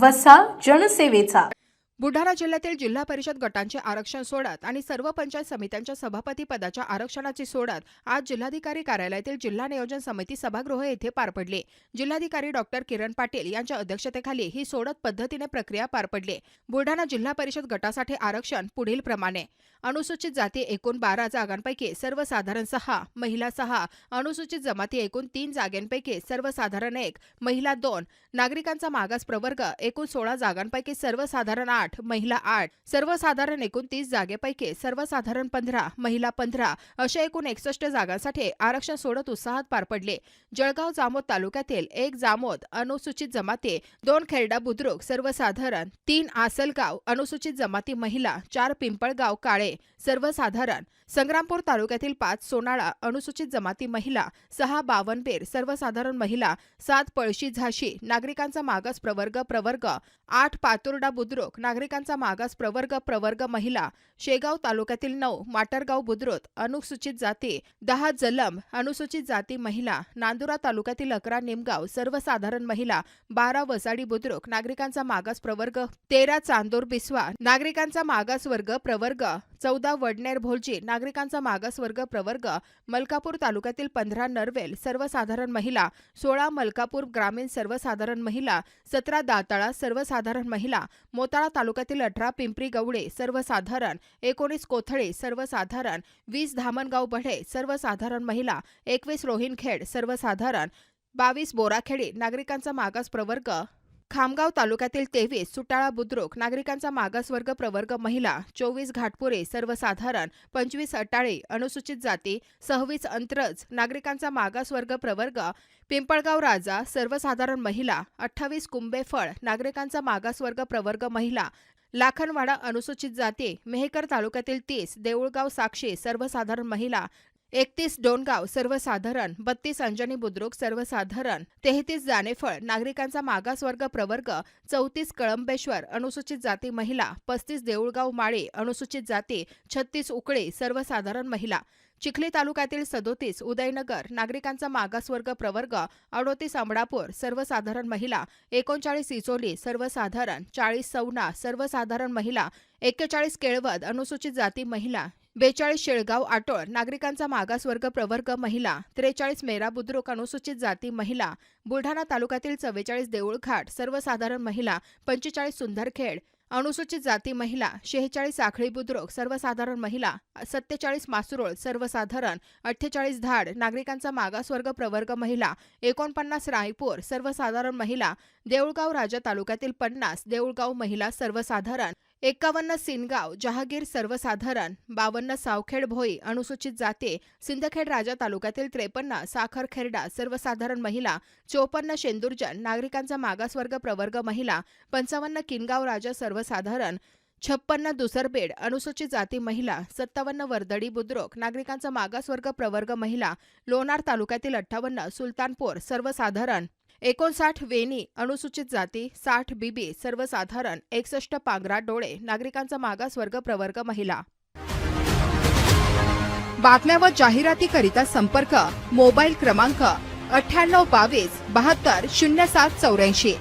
वसा जनसेवेचा. बुलढाणा जिल्ह्यातील जिल्हा परिषद गटांचे आरक्षण सोडत आणि सर्व पंचायत समित्यांच्या सभापती पदाच्या आरक्षणाची सोडत आज जिल्हाधिकारी कार्यालयातील जिल्हा नियोजन समिती सभागृह येथे पार पडले. जिल्हाधिकारी डॉक्टर किरण पाटील यांच्या अध्यक्षतेखाली ही सोडत पद्धतीने प्रक्रिया पार पडली. बुलढाणा जिल्हा परिषद गटासाठी आरक्षण पुढील प्रमाणे. अनुसूचित जाती एकूण बारा जागांपैकी सर्वसाधारण सहा महिला सहा अनुसूचित जमाती एकूण तीन जागांपैकी सर्वसाधारण एक महिला दोन नागरिकांचा मागास प्रवर्ग एकूण सोळा जागांपैकी सर्वसाधारण आठ महिला आठ सर्वसाधारण एकोणतीस जागेपैकी सर्वसाधारण पंधरा महिला पंधरा अशा एकूण एकसष्ट जागांसाठी आरक्षण सोडत उत्साहात पार पडले. जळगाव जामोद तालुक्यातील एक जामोद अनुसूचित जमाती दोन खेरडा बुद्रुक सर्वसाधारण तीन आसलगाव अनुसूचित जमाती महिला चार पिंपळगाव काळे सर्वसाधारण संग्रामपूर तालुक्यातील पाच सोनाळा अनुसूचित जमाती महिला सहा बावनबेर सर्वसाधारण महिला सात पळशी झाशी नागरिकांचा मागास प्रवर्ग प्रवर्ग आठ पातुर्डा बुद्रुक नागरिकांचा मागास प्रवर्ग प्रवर्ग महिला शेगाव तालुक्यातील नऊ माटरगाव बुद्रुत अनुसूचित जाती दहा जलम अनुसूचित जाती महिला नांदुरा तालुक्यातील अकरा निमगाव सर्वसाधारण महिला बारा वसाडी बुद्रुक नागरिकांचा मागास प्रवर्ग तेरा चांदोर बिस्वा नागरिकांचा मागास वर्ग प्रवर्ग चौदा वडनेर भोलजी नागरिकांचा मागासवर्ग प्रवर्ग मलकापूर तालुक्यातील पंधरा नरवेल सर्वसाधारण महिला सोळा मलकापूर ग्रामीण सर्वसाधारण महिला सतरा दाताळा सर्वसाधारण महिला मोताळा तालुक्यातील अठरा पिंपरी गवडे सर्वसाधारण एकोणीस कोथळे सर्वसाधारण वीस धामणगाव बढे सर्वसाधारण महिला एकवीस रोहिणखेड सर्वसाधारण बावीस बोराखेडी नागरिकांचा मागास प्रवर्ग खामगाव तालुक्यातील तेवीस सुटाळा बुद्रुक नागरिकांचा मागासवर्ग प्रवर्ग महिला चोवीस घाटपुरे सर्वसाधारण पंचवीस अटाळे अनुसूचित जाती सहावीस अंतरज नागरिकांचा मागासवर्ग प्रवर्ग पिंपळगाव राजा सर्वसाधारण महिला अठ्ठावीस कुंबेफळ नागरिकांचा मागासवर्ग प्रवर्ग महिला लाखनवाडा अनुसूचित जाती मेहकर तालुक्यातील तीस देऊळगाव साक्षी सर्वसाधारण महिला एकतीस डोणगाव सर्वसाधारण बत्तीस अंजनी बुद्रुक सर्वसाधारण तेहतीस जानेफळ नागरिकांचा मागासवर्ग प्रवर्ग चौतीस कळंबेश्वर अनुसूचित जाती महिला पस्तीस देऊळगाव माळी अनुसूचित जाती छत्तीस उकळे सर्वसाधारण महिला. चिखली तालुक्यातील सदोतीस उदयनगर नागरिकांचा मागासवर्ग प्रवर्ग अडोतीस अमडापूर सर्वसाधारण महिला एकोणचाळीस इचोली सर्वसाधारण चाळीस सवना सर्वसाधारण महिला एक्केचाळीस केळवद अनुसूचित जाती महिला बेचाळीस शेळगाव आटोळ नागरिकांचा मागासवर्ग प्रवर्ग महिला त्रेचाळीस मेरा बुद्रुक अनुसूचित जाती महिला बुलढाणा तालुक्यातील चव्वेचाळीस देऊळघाट सर्वसाधारण महिला पंचेचाळीस सुंदरखेड अनुसूचित जाती महिला शेहेचाळीस साखळी बुद्रुक सर्वसाधारण महिला सत्तेचाळीस मासुरोळ सर्वसाधारण अठ्ठेचाळीस धाड नागरिकांचा मागासवर्ग प्रवर्ग महिला एकोणपन्नास रायपूर सर्वसाधारण महिला देऊळगाव राजा तालुक्यातील पन्नास देऊळगाव महिला सर्वसाधारण एकावन्न सिनगाव जहागीर सर्वसाधारण बावन्न सावखेड भोई अनुसूचित जाती सिंदखेड राजा तालुक्यातील त्रेपन्न साखरखेरडा सर्वसाधारण महिला चोपन्न शेंदुर्जन नागरिकांचा मागासवर्ग प्रवर्ग महिला पंचावन्न किनगाव राजा सर्वसाधारण छप्पन्न दुसरबेड अनुसूचित जाती महिला सत्तावन्न वर्दडी बुद्रुक नागरिकांचा मागासवर्ग प्रवर्ग महिला लोणार तालुक्यातील अठ्ठावन्न सुलतानपूर सर्वसाधारण एकोणसाठ वेणी अनुसूचित जाती साठ बीबी सर्वसाधारण एकसष्ट पांगरा डोळे नागरिकांचा मागासवर्ग प्रवर्ग महिला. बातम्या व जाहिरातीकरिता संपर्क मोबाईल क्रमांक अठ्ठ्याण्णव बावीस बहात्तर शून्य सात चौऱ्याऐंशी.